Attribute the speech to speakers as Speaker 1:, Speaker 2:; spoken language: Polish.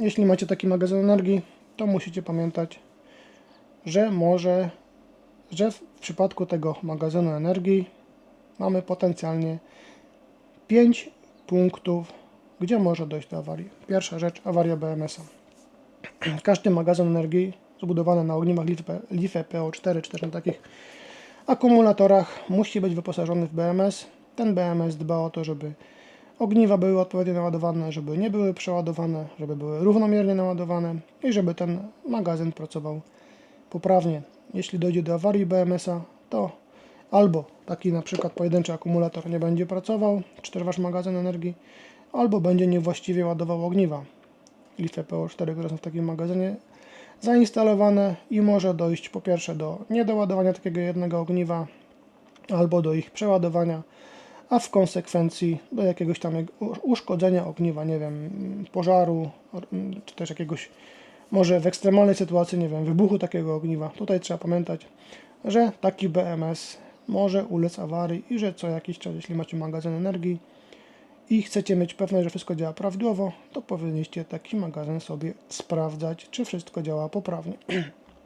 Speaker 1: jeśli macie taki magazyn energii, to musicie pamiętać, że może, że w przypadku tego magazynu energii mamy potencjalnie 5 punktów, gdzie może dojść do awarii. Pierwsza rzecz, awaria BMS-a. Każdy magazyn energii zbudowany na ogniwach LiFe, LiFe PO4 czy też na takich akumulatorach musi być wyposażony w BMS. Ten BMS dba o to, żeby ogniwa były odpowiednio naładowane, żeby nie były przeładowane, żeby były równomiernie naładowane i żeby ten magazyn pracował poprawnie. Jeśli dojdzie do awarii BMS-a, to albo taki na przykład pojedynczy akumulator nie będzie pracował, czy też wasz magazyn energii, albo będzie niewłaściwie ładował ogniwa. Litwy PO4, które są w takim magazynie zainstalowane i może dojść po pierwsze do niedoładowania takiego jednego ogniwa, albo do ich przeładowania, a w konsekwencji do jakiegoś tam uszkodzenia ogniwa, nie wiem, pożaru, czy też jakiegoś, może w ekstremalnej sytuacji, nie wiem, wybuchu takiego ogniwa. Tutaj trzeba pamiętać, że taki BMS może ulec awarii i że co jakiś czas, jeśli macie magazyn energii i chcecie mieć pewność, że wszystko działa prawidłowo, to powinniście taki magazyn sobie sprawdzać, czy wszystko działa poprawnie.